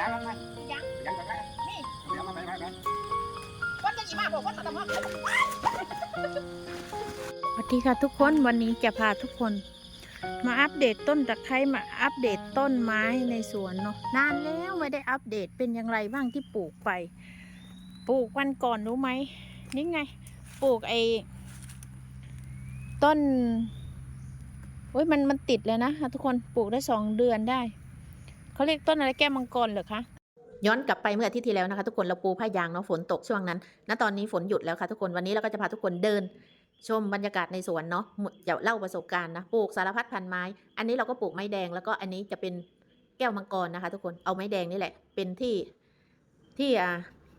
มันดี giá lắm anh ยัง giá cả cái นี่ giá mà phải phải phải วันจะหยิบมาบอกว่าเขาทำห้องสวัสดีค่ะทุกคนวันนี้จะพาทุกคน มาอัปเดตต้นตะไคร้มาอัปเดตต้นไม้ในสวนเนาะนานแล้วไม่ได้อัปเดตเป็นอย่างไรบ้างที่ปลูกไป ปลูกวันก่อนรู้ไหมนี่ไง ปลูกไอ้ต้นโอ้ยมันมันติดเลยนะทุกคนปลูกได้สองเดือนได้ เขาเรียกต้นอะไรแก้วมังกรเหรอคะย้อนกลับไปเมื่ออาทิตย์ที่แล้วนะคะ ทุกคนเราปูผ้ายางเนาะฝนตกช่วงนั้น ณ ตอนนี้ฝนหยุดแล้วค่ะทุกคนวันนี้เราก็จะพาทุกคนเดิน ชมบรรยากาศในสวนเนาะจะเล่าประสบการณ์นะปลูกสารพัดพันไม้ อันนี้เราก็ปลูกไม้แดงแล้วก็อันนี้จะเป็นแก้วมังกรนะคะ ทุกคนเอาไม้แดงนี่แหละ เป็นที่ที่อ่า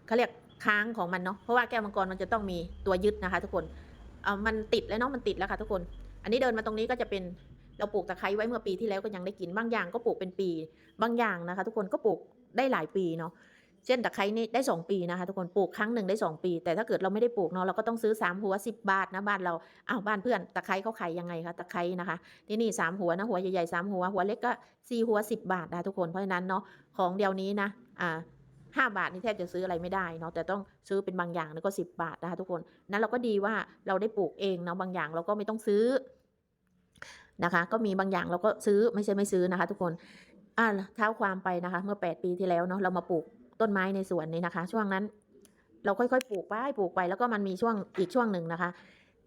เขาเรียกค้างของมันเนาะเพราะว่าแก้วมังกรมันจะต้องมีตัวยึดนะคะ ทุกคนเอามันติดแล้วเนาะมันติดแล้วค่ะทุกคน อันนี้เดินมาตรงนี้ก็จะเป็น เราปลูกตะไคร้ไว้เมื่อปีที่แล้วก็ยังได้กินบางอย่างก็ปลูกเป็นปี บางอย่างนะคะ ทุกคนก็ปลูกได้หลายปีเนาะเช่นตะไคร้นี่ได้ 2 ปีนะคะทุกคนปลูกครั้งหนึ่งได้ 2 ปี แต่ถ้าเกิดเราไม่ได้ปลูกเนาะเราก็ต้องซื้อ 3 หัว 10 บาทนะบ้านเราอ้าวบ้านเพื่อนตะไคร้เขาขายยังไงคะตะไคร้นะคะที่นี่3หัวนะหัวใหญ่ๆ3หัวหัวเล็กก็ 4 หัว 10 บาทนะคะทุกคนเพราะฉะนั้นเนาะของเดียวนี้นะอ่าห้าบาทนี่แทบจะซื้ออะไรไม่ได้เนาะแต่ต้องซื้อเป็นบางอย่างแล้วก็ 10 บาทนะคะทุกคนนั้นเราก็ดีว่าเราได้ปลูกเองเนาะบางอย่างเราก็ไม่ต้องซื้อ นะคะ ก็มีบางอย่างเราก็ซื้อไม่ใช่ไม่ซื้อนะคะ ทุกคนอ่าเท้าความไปนะคะ เมื่อ 8 ปีที่แล้วเนาะเรามาปลูกต้นไม้ในสวนนี้นะคะ ช่วงนั้น เราค่อยๆปลูกไปปลูกไป แล้วก็มันมีช่วงอีกช่วงหนึ่งนะคะ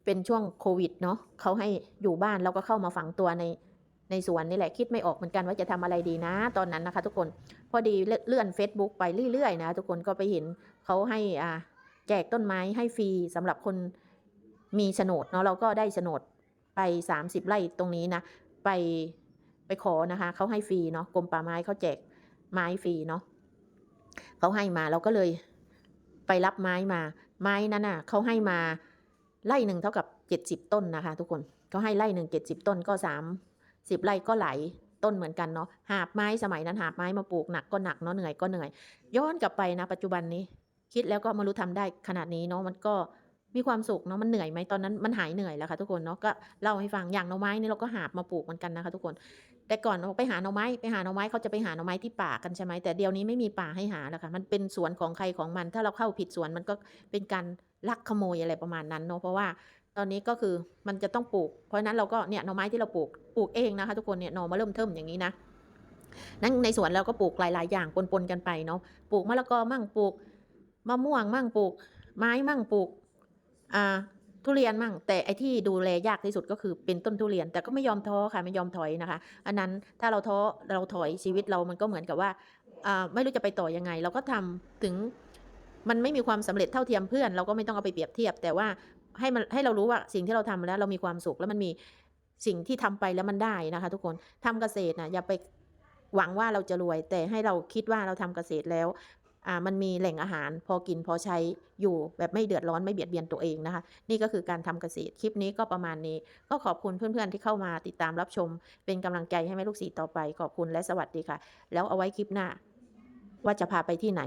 เป็นช่วงโควิดเนาะเขาให้อยู่บ้านแล้วก็เข้ามาฝังตัวในในสวนนี่แหละคิดไม่ออกเหมือนกันว่าจะทำอะไรดีนะ ตอนนั้นนะคะ ทุกคนพอดีเลื่อน Facebook ไปเรื่อยๆนะทุกคนก็ไปเห็นเขาให้อ่าแจกต้นไม้ให้ฟรีสำหรับคนมีโฉนดเนาะเราก็ได้โฉนด ไป 30 ไร่ตรงนี้นะ ไปไปขอนะคะเขาให้ฟรีเนาะกรมป่าไม้เขาแจกไม้ฟรีเนาะเขาให้มาเราก็เลยไปรับไม้มา ไม้นั้นน่ะเขาให้มาไร่หนึ่งเท่ากับเจ็ดสิบต้นนะคะ ทุกคนเขาให้ไร่หนึ่งเจ็ดสิบต้นก็สามสิบไร่ก็ไหลายต้นเหมือนกันเนาะหาบไม้สมัยนั้นหาบไม้มาปลูกหนักก็หนักเนาะเหนื่อยก็เหนื่อย ย้อนกลับไปนะ ปัจจุบันนี้ คิดแล้วก็ไมารู้ทำได้ขนาดนี้เนาะมันก็ มีความสุขเนาะมันเหนื่อยไหมตอนนั้นมันหายเหนื่อยแล้วค่ะทุกคนเนาะก็เล่าให้ฟังอย่างหน่อไม้นี่เราก็หาบมาปลูกเหมือนกันนะคะทุกคน แต่ก่อนเราไปหาหน่อไม้ไปหาหน่อไม้เขาจะไปหาหน่อไม้ที่ป่ากันใช่ไหมแต่เดี๋ยวนี้ไม่มีป่าให้หาแล้วค่ะมันเป็นสวนของใครของมัน ถ้าเราเข้าผิดสวนมันก็เป็นการลักขโมยอะไรประมาณนั้นเนาะเพราะว่าตอนนี้ก็คือมันจะต้องปลูก เพราะนั้นเราก็เนี่ยหน่อไม้ที่เราปลูกปลูกเองนะคะทุกคนเนี่ยหน่อมาเริ่มเทิมอย่างนี้นะนั่นในสวนเราก็ปลูกหลาย ๆ อย่างปนๆกันไปเนาะปลูกมะละกอมั่งปลูกมะม่วงมั่งปลูก ไม้มั่งปลูก อ่าทุเรียนมั่งแต่ไอที่ดูแลยากที่สุดก็คือเป็นต้นทุเรียน แต่ก็ไม่ยอมท้อค่ะไม่ยอมถอยนะคะ อันนั้นถ้าเราท้อเราถอยชีวิตเรามันก็เหมือนกับว่าไม่รู้จะไปต่อยังไง เราก็ทำถึงมันไม่มีความสำเร็จเท่าเทียมเพื่อน เราก็ไม่ต้องเอาไปเปรียบเทียบ แต่ว่าให้มันให้เรารู้ว่าสิ่งที่เราทำแล้วเรามีความสุขแล้วมันมีสิ่งที่ทำไปแล้วมันได้นะคะ ทุกคนทำเกษตรนะอย่าไปหวังว่าเราจะรวย แต่ให้เราคิดว่าเราทำเกษตรแล้ว อ่ามันมีแหล่งอาหารพอกินพอใช้อยู่แบบไม่เดือดร้อนไม่เบียดเบียนตัวเองนะคะ นี่ก็คือการทำเกษตรคลิปนี้ก็ประมาณนี้ ก็ขอบคุณเพื่อนๆที่เข้ามาติดตามรับชม เป็นกำลังใจให้แม่ลูกศรีต่อไปขอบคุณและสวัสดีค่ะ แล้วเอาไว้คลิปหน้า ว่าจะพาไปที่ไหน